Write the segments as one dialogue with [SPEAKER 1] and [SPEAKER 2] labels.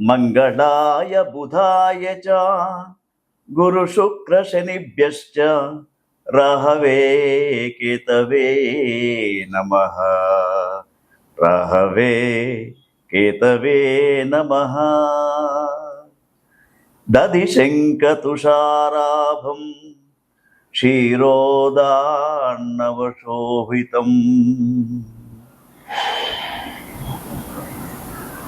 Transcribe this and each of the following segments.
[SPEAKER 1] మంగళాయ బుధాయ చ గురు శుక్ర శనిభ్యశ్చ రహవే కేతవే నమ. రహవే కేతవే నమ. దధి శంఖతుషారాభం క్షీరోదాన్నవశోభితం.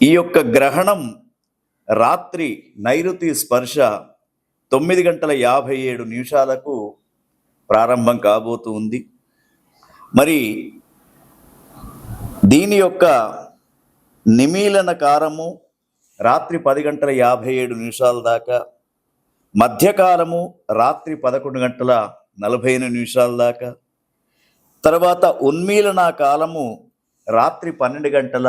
[SPEAKER 1] ఈ యొక్క గ్రహణం రాత్రి నైరుతి స్పర్శ తొమ్మిది గంటల యాభై ఏడు నిమిషాలకు ప్రారంభం కాబోతూ ఉంది. మరి దీని యొక్క నిమీలన కారము రాత్రి పది గంటల యాభై ఏడు నిమిషాల దాకా మధ్యకాలము రాత్రి పదకొండు గంటల నలభై ఎనిమిది నిమిషాల దాకా తర్వాత ఉన్మీలన కాలము రాత్రి పన్నెండు గంటల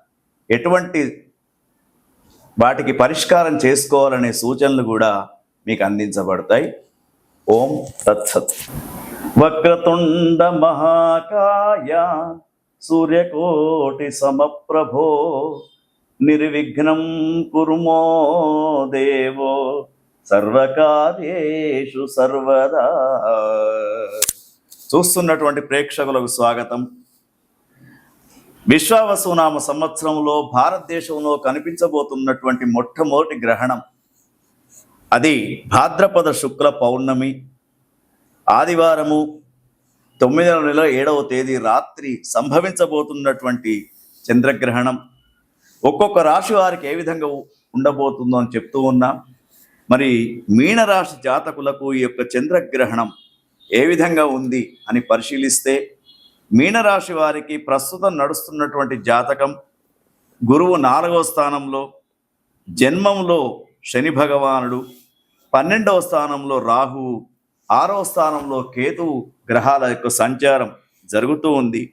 [SPEAKER 1] ఎటువంటి వాటికి పరిష్కారం చేసుకోవాలనే సూచనలు కూడా మీకు అందించబడతాయి. ఓం తత్సత్. వక్రతుండ మహాకాయ సూర్యకోటి సమప్రభో నిర్విఘ్నం కురుమో దేవో సర్వకార్యేషు సర్వదా. చూస్తున్నటువంటి ప్రేక్షకులకు స్వాగతం. విశ్వావసునామ సంవత్సరంలో భారతదేశంలో కనిపించబోతున్నటువంటి మొట్టమొదటి గ్రహణం అది భాద్రపద శుక్ల పౌర్ణమి. ఆదివారము తొమ్మిదవ నెల ఏడవ తేదీ రాత్రి సంభవించబోతున్నటువంటి చంద్రగ్రహణం. ఒక్కొక్క రాశి వారికి ఏ విధంగా ఉండబోతుందో అని చెప్తూ ఉన్నాం మరి మీనరాశి జాతకులకు ఈ యొక్క చంద్రగ్రహణం ఏ విధంగా ఉంది అని పరిశీలిస్తే మీనరాశి వారికి ప్రస్తుతం నడుస్తున్నటువంటి జాతకం గురువు నాలుగవ స్థానంలో జన్మంలో శని భగవానుడు పన్నెండవ స్థానంలో రాహువు ఆరవ స్థానంలో కేతువు గ్రహాల యొక్క సంచారం జరుగుతూ ఉంది.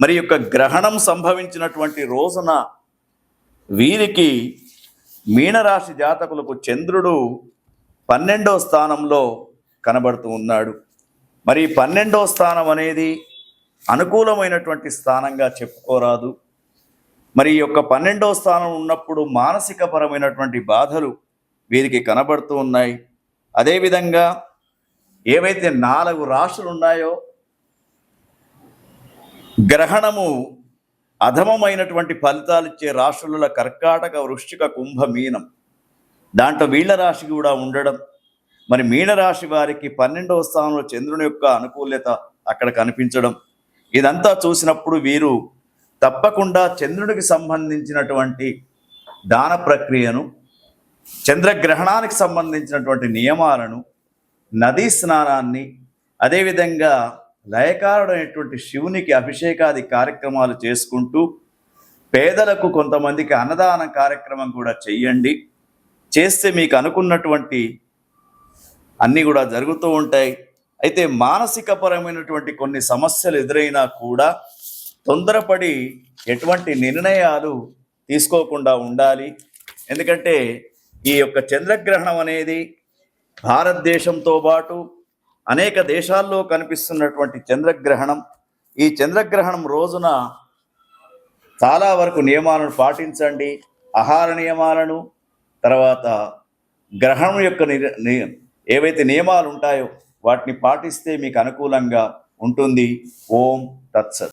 [SPEAKER 1] మరి యొక్క గ్రహణం సంభవించినటువంటి రోజున వీరికి మీనరాశి జాతకులకు చంద్రుడు పన్నెండవ స్థానంలో కనబడుతూ ఉన్నాడు. మరి పన్నెండవ స్థానం అనేది అనుకూలమైనటువంటి స్థానంగా చెప్పుకోరాదు. మరి ఈ యొక్క పన్నెండవ స్థానం ఉన్నప్పుడు మానసిక పరమైనటువంటి బాధలు వీరికి కనబడుతూ ఉన్నాయి. అదేవిధంగా ఏవైతే నాలుగు రాశులు ఉన్నాయో గ్రహణము అధమమైనటువంటి ఫలితాలు ఇచ్చే రాశుల కర్కాటక వృశ్చిక కుంభ మీనం. దాంట్లో వీళ్ళ రాశి కూడా ఉండడం. మరి మీనరాశి వారికి పన్నెండవ స్థానంలో చంద్రుని యొక్క అనుకూల్యత అక్కడ కనిపించడం. ఇదంతా చూసినప్పుడు వీరు తప్పకుండా చంద్రుడికి సంబంధించినటువంటి దాన ప్రక్రియను చంద్రగ్రహణానికి సంబంధించినటువంటి నియమాలను నదీ స్నానాన్ని అదేవిధంగా లయకారుడైనటువంటి శివునికి అభిషేకాది కార్యక్రమాలు చేసుకుంటూ పేదలకు కొంతమందికి అన్నదాన కార్యక్రమం కూడా చెయ్యండి. చేస్తే మీకు అనుకున్నటువంటి అన్నీ కూడా జరుగుతూ ఉంటాయి. అయితే మానసిక పరమైనటువంటి కొన్ని సమస్యలు ఎదురైనా కూడా తొందరపడి ఎటువంటి నిర్ణయాలు తీసుకోకుండా ఉండాలి. ఎందుకంటే ఈ యొక్క చంద్రగ్రహణం అనేది భారతదేశంతో పాటు అనేక దేశాల్లో కనిపిస్తున్నటువంటి చంద్రగ్రహణం. ఈ చంద్రగ్రహణం రోజున చాలా వరకు నియమాలను పాటించండి. ఆహార నియమాలను తర్వాత గ్రహణం యొక్క ఏవైతే నియమాలు ఉంటాయో వాటిని పాటిస్తే మీకు అనుకూలంగా ఉంటుంది. ఓం తత్సత్.